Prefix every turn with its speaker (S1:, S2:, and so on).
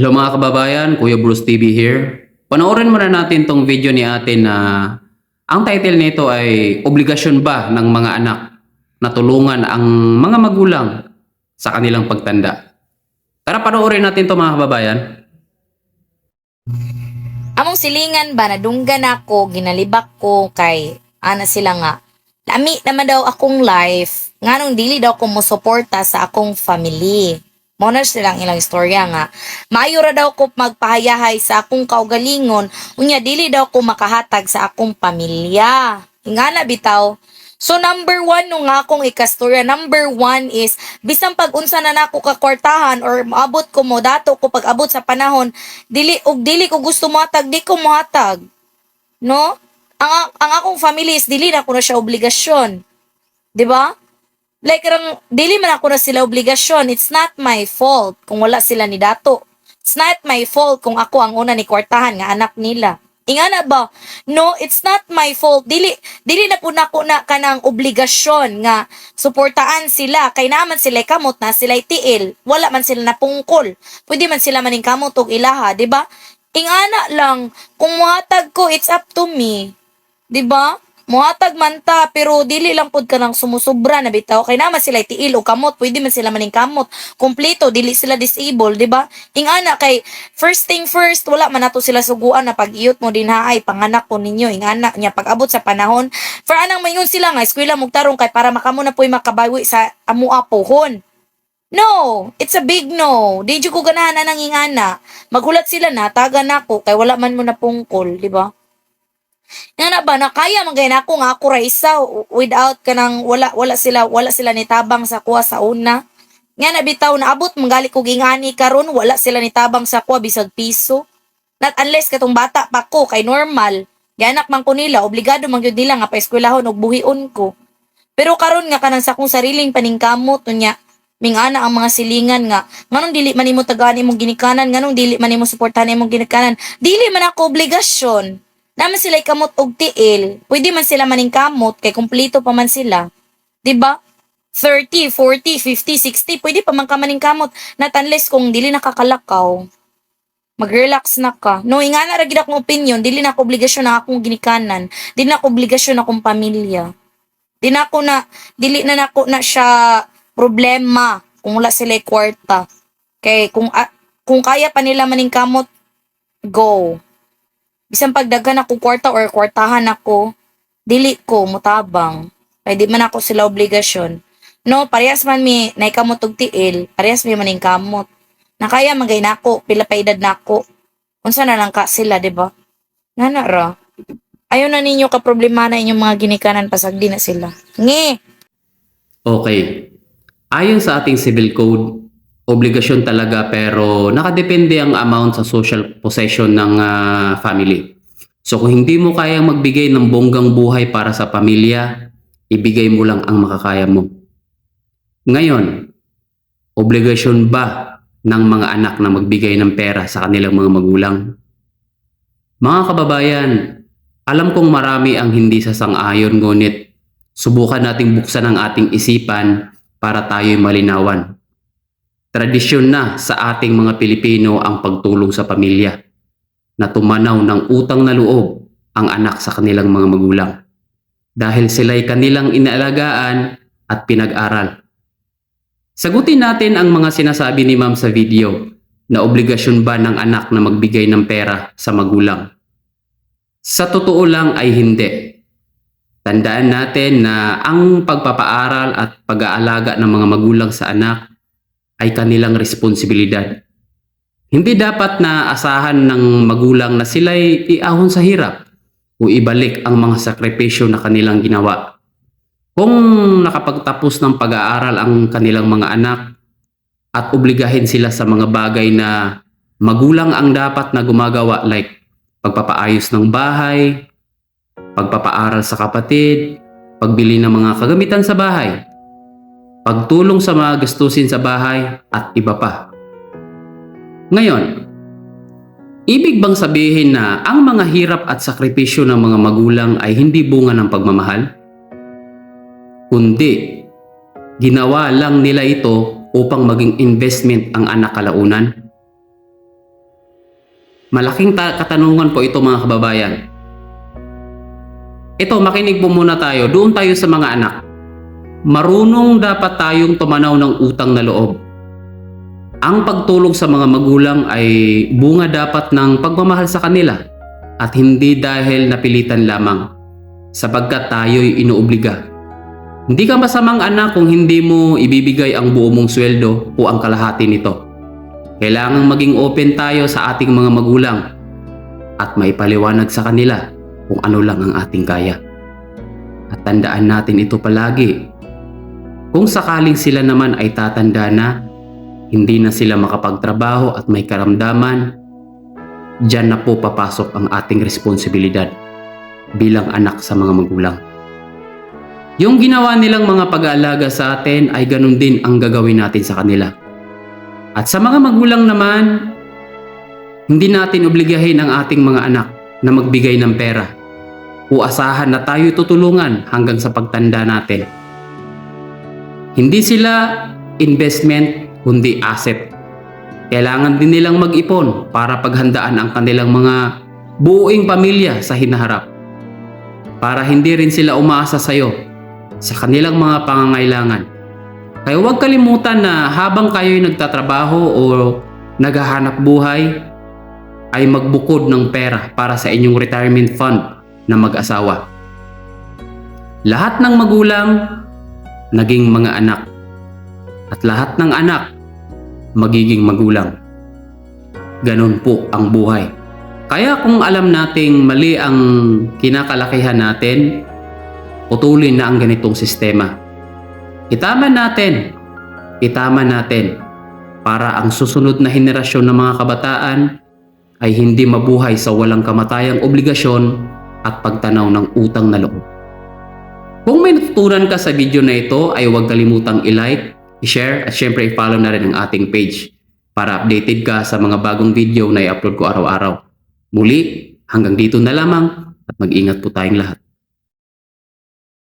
S1: Hello mga kababayan, Kuya Bruce TV here. Panoorin muna natin tong video ni ate na ang title nito ay Obligasyon ba ng mga anak na tulungan ang mga magulang sa kanilang pagtanda? Tara panoorin natin to mga kababayan.
S2: Among silingan ba nadunggan ako, ginalibak ko kay ana sila nga. Lami naman daw akong life, nganong dili daw ko mo suporta sa akong family. Mo na silang ilang istorya nga. Maayo ra daw ko magpahayahay sa akong kaugalingon, unya dili daw ko makahatag sa akong pamilya. Ingana bitaw, So number one nung nga akong ikastorya, number one is, bisang pag-unsa na nako kakwartahan or maabot ko mo, dato ko pag-abot sa panahon, dili, og dili ko gusto mohatag, di ko mohatag. No? Ang, ang akong family is, dili na ko na siya obligasyon. Di ba? Like, rang, dili man ako na sila obligasyon. It's not my fault kung wala sila ni dato. It's not my fault kung ako ang una ni kwartahan nga anak nila. Ingana ba? No, it's not my fault. Dili dili na po nako na kanang obligasyon nga suportaan sila kay naman sila kamot na sila tiil. Wala man sila napungkol. Pwede man sila maning kamot og ilaha, di ba? Ingana lang kung muhatag ko, it's up to me. Di ba? Muhatag man ta, pero dili lang pod ka nang sumusubra na bitaw. Kay naman sila tiil o kamot, pwede man sila maning kamot. Kompleto, dili sila disable, di ba? Ingana kay first thing first, wala man nato sila suguan na pag-iyot mo din haay panganak ko ninyo. Ingana niya pag-abot sa panahon. For anang mayon sila nga, eskwela mugtarong kay para makamo na po'y makabawi sa amua pohon. No, it's a big no. Di ko ganahan na nang ingana. Magulat sila na, taga na ko, kay wala man mo na pungkol, di ba? Nga na ba, na kaya man gaya na ako nga ako ra without kanang wala wala sila wala sila nitabang sa kuha sa una. Nga na bitaw na abot manggali ko gingani karon wala sila nitabang sa kuha bisag piso. Not unless katong bata pa ko kay normal. Ganak man ko nila obligado man gyud nila nga paeskwelahon og buhion ko. Pero karon nga kanang sa kong sariling paningkamot unya mingana ang mga silingan nga nganong dili man nimo tagaan imong ginikanan nganong dili man nimo suportahan imong ginikanan dili man ako obligasyon naman sila kamot og tiil pwede man sila maning kamot kay kumpleto pa man sila ba 30, 40, 50, 60 pwede pa man ka maning kamot not unless kung dili nakakalakaw mag-relax na ka. No, nga na ragid akong opinion, dili na ako obligasyon na akong ginikanan. Dili na ako obligasyon na akong pamilya. Di na ako na, dili na nako na siya problema kung wala sila kwarta. Kay kung ah, kung kaya pa nila maning kamot, go. Bisan pagdagan ako kwarta or kwartahan ako, dili ko mutabang. Kay di man ako sila obligasyon. No, parehas man mi naikamot og tiil, parehas mi maning kamot. Nakaya magay nako, pila pa edad nako. Unsa na lang ka sila, di ba? Ngana ra. Ayaw na ninyo ka problema na inyong mga ginikanan pasag di na sila. Nge!
S1: Okay. Ayon sa ating civil code, obligasyon talaga pero nakadepende ang amount sa social possession ng ah, family. So kung hindi mo kayang magbigay ng bonggang buhay para sa pamilya, ibigay mo lang ang makakaya mo. Ngayon, obligasyon ba ng mga anak na magbigay ng pera sa kanilang mga magulang? Mga kababayan, alam kong marami ang hindi sasang-ayon ngunit subukan nating buksan ang ating isipan para tayo'y malinawan. Tradisyon na sa ating mga Pilipino ang pagtulong sa pamilya na tumanaw ng utang na loob ang anak sa kanilang mga magulang dahil sila'y kanilang inaalagaan at pinag-aral. Sagutin natin ang mga sinasabi ni ma'am sa video na obligasyon ba ng anak na magbigay ng pera sa magulang. Sa totoo lang ay hindi. Tandaan natin na ang pagpapaaral at pag-aalaga ng mga magulang sa anak ay kanilang responsibilidad. Hindi dapat na asahan ng magulang na sila'y iahon sa hirap o ibalik ang mga sakripisyo na kanilang ginawa. Kung nakapagtapos ng pag-aaral ang kanilang mga anak at obligahin sila sa mga bagay na magulang ang dapat na gumagawa like pagpapaayos ng bahay, pagpapaaral sa kapatid, pagbili ng mga kagamitan sa bahay, pagtulong sa mga gastusin sa bahay at iba pa. Ngayon, ibig bang sabihin na ang mga hirap at sakripisyo ng mga magulang ay hindi bunga ng pagmamahal? Kundi, ginawa lang nila ito upang maging investment ang anak kalaunan? Malaking ta- katanungan po ito mga kababayan. Ito, makinig po muna tayo. Doon tayo sa mga anak. Marunong dapat tayong tumanaw ng utang na loob. Ang pagtulong sa mga magulang ay bunga dapat ng pagmamahal sa kanila at hindi dahil napilitan lamang sapagkat tayo'y inuobliga. Hindi ka masamang anak kung hindi mo ibibigay ang buo mong sweldo o ang kalahati nito. Kailangang maging open tayo sa ating mga magulang at maipaliwanag sa kanila kung ano lang ang ating kaya. At tandaan natin ito palagi. Kung sakaling sila naman ay tatanda na, hindi na sila makapagtrabaho at may karamdaman, Diyan na po papasok ang ating responsibilidad bilang anak sa mga magulang. Yung ginawa nilang mga pag-aalaga sa atin ay ganun din ang gagawin natin sa kanila. At sa mga magulang naman, hindi natin obligahin ang ating mga anak na magbigay ng pera o asahan na tayo tutulungan hanggang sa pagtanda natin. Hindi sila investment kundi asset kailangan din nilang mag-ipon para paghandaan ang kanilang mga buuing pamilya sa hinaharap. Para hindi rin sila umaasa sa iyo sa kanilang mga pangangailangan. Kaya huwag kalimutan na habang kayo'y nagtatrabaho o naghahanap buhay, ay magbukod ng pera para sa inyong retirement fund na mag-asawa. Lahat ng magulang, naging mga anak. At lahat ng anak, magiging magulang. Ganon po ang buhay. Kaya kung alam nating mali ang kinakalakihan natin, putulin na ang ganitong sistema. Itaman natin, itaman natin para ang susunod na henerasyon ng mga kabataan ay hindi mabuhay sa walang kamatayang obligasyon at pagtanaw ng utang na loob. Kung may natutunan ka sa video na ito ay huwag kalimutang i-like, i-share at syempre i-follow na rin ang ating page para updated ka sa mga bagong video na i-upload ko araw-araw. Muli, hanggang dito na lamang at mag-ingat po tayong lahat.